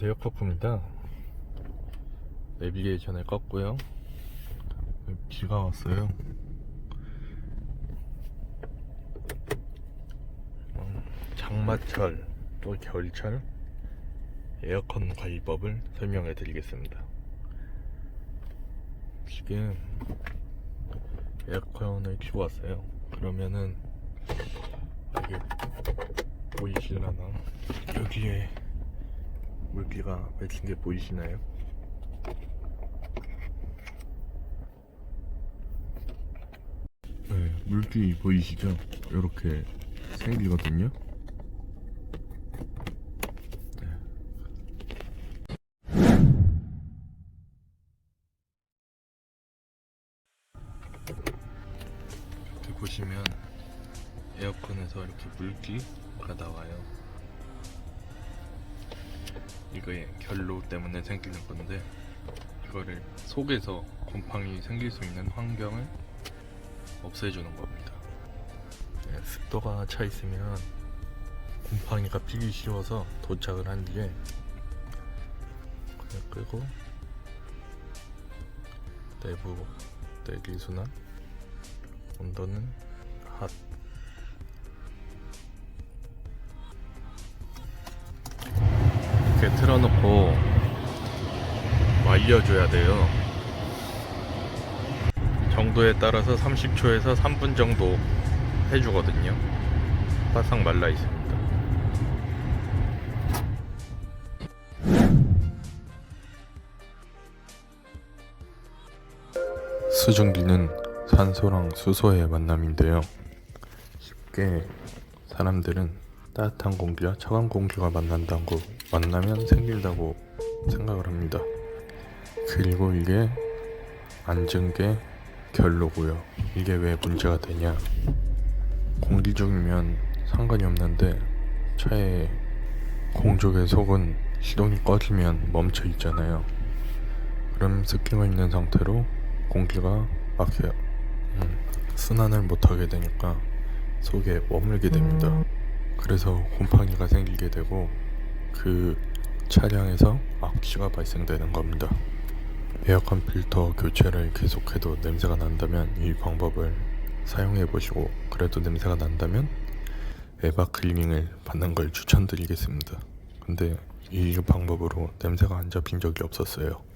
안녕하세요 커프입니다. 내비게이션을 껐고요. 비가 왔어요. 음, 장마철 또 겨울철 에어컨 관리법을 설명해 드리겠습니다. 지금 에어컨을 켜고 왔어요. 그러면은 여기 보이실라나? 여기에 물기가 맺힌 게 보이시나요? 네, 물기 보이시죠? 이렇게 생기거든요. 네. 이렇게 보시면 에어컨에서 이렇게 물기가 나와요. 이거의 결로 때문에 생기는 건데 이거를 속에서 곰팡이 생길 수 있는 환경을 없애주는 겁니다. 네, 습도가 차 있으면 곰팡이가 피기 쉬워서 도착을 한 뒤에 그냥 끄고 내부 내기 순환 온도는 핫 틀어놓고 말려줘야 돼요. 정도에 따라서 30초에서 3분 정도 해주거든요. 바싹 말라 있습니다. 수증기는 산소랑 수소의 만남인데요. 쉽게 사람들은 따뜻한 공기와 차가운 공기가 만난다고 만나면 생긴다고 생각을 합니다. 그리고 이게 앉은 게 결로고요. 이게 왜 문제가 되냐? 공기 중이면 상관이 없는데 차에 공족의 속은 시동이 꺼지면 멈춰 있잖아요. 그럼 습기가 있는 상태로 공기가 막혀요. 음, 순환을 못하게 되니까 속에 머물게 됩니다. 그래서 곰팡이가 생기게 되고 그 차량에서 악취가 발생되는 겁니다. 에어컨 필터 교체를 계속해도 냄새가 난다면 이 방법을 사용해 보시고 그래도 냄새가 난다면 에바 클리닝을 받는 걸 추천드리겠습니다. 근데 이 방법으로 냄새가 안 잡힌 적이 없었어요.